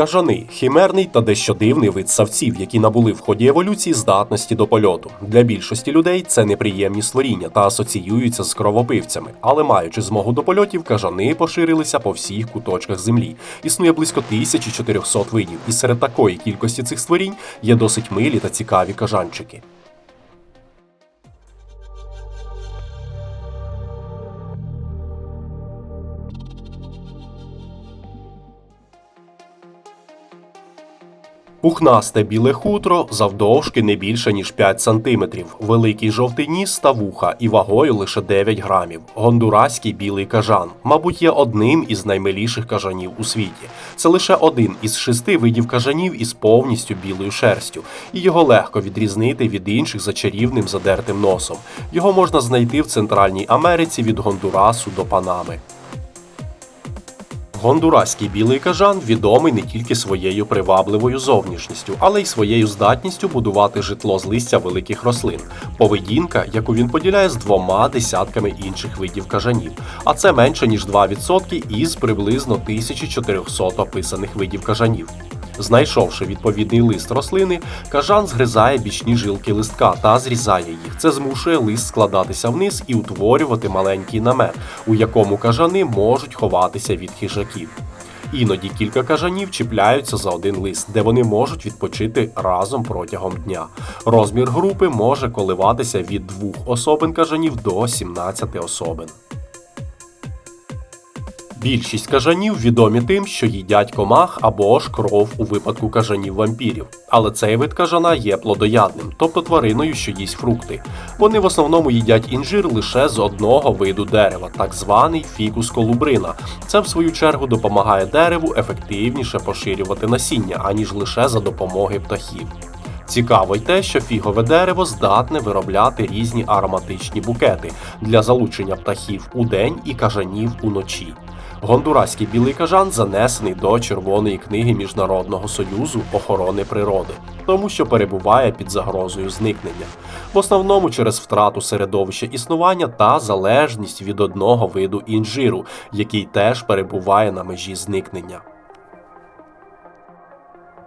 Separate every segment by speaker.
Speaker 1: Кажани хімерний та дещо дивний вид савців, які набули в ході еволюції здатності до польоту. Для більшості людей це неприємні створіння та асоціюються з кровопивцями, але маючи змогу до польотів, кажани поширилися по всіх куточках землі. Існує близько 1400 видів, і серед такої кількості цих створінь є досить милі та цікаві кажанчики. Пухнасте біле хутро завдовжки не більше ніж 5 см, великий жовтий ніс та вуха і вагою лише 9 грамів. Гондураський білий кажан, мабуть, є одним із наймиліших кажанів у світі. Це лише один із шести видів кажанів із повністю білою шерстю, і його легко відрізнити від інших за чарівним задертим носом. Його можна знайти в Центральній Америці від Гондурасу до Панами. Гондураський білий кажан відомий не тільки своєю привабливою зовнішністю, але й своєю здатністю будувати житло з листя великих рослин. Поведінка, яку він поділяє з двома десятками інших видів кажанів, а це менше ніж 2% із приблизно 1400 описаних видів кажанів. Знайшовши відповідний лист рослини, кажан згризає бічні жилки листка та зрізає їх. Це змушує лист складатися вниз і утворювати маленький намет, у якому кажани можуть ховатися від хижаків. Іноді кілька кажанів чіпляються за один лист, де вони можуть відпочити разом протягом дня. Розмір групи може коливатися від двох особин кажанів до 17 особин. Більшість кажанів відомі тим, що їдять комах або ж кров у випадку кажанів вампірів. Але цей вид кажана є плодоядним, тобто твариною, що їсть фрукти. Вони в основному їдять інжир лише з одного виду дерева, так званий фікус колубрина. Це в свою чергу допомагає дереву ефективніше поширювати насіння, аніж лише за допомоги птахів. Цікаво й те, що фігове дерево здатне виробляти різні ароматичні букети для залучення птахів у день і кажанів уночі. Гондураський білий кажан занесений до Червоної книги Міжнародного союзу охорони природи, тому що перебуває під загрозою зникнення, в основному через втрату середовища існування та залежність від одного виду інжиру, який теж перебуває на межі зникнення.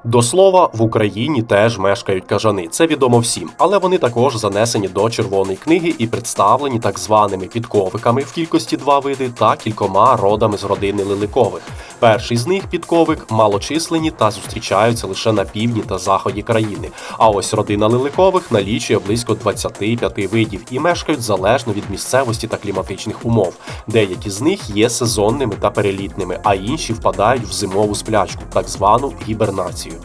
Speaker 1: До слова, в Україні теж мешкають кажани. Це відомо всім, але вони також занесені до червоної книги і представлені так званими підковиками в кількості два види та кількома родами з родини лиликових. Перший з них підковик малочисленні та зустрічаються лише на півдні та заході країни. А ось родина лиликових налічує близько 25 видів і мешкають залежно від місцевості та кліматичних умов. Деякі з них є сезонними та перелітними, а інші впадають в зимову сплячку, так звану гібернацію.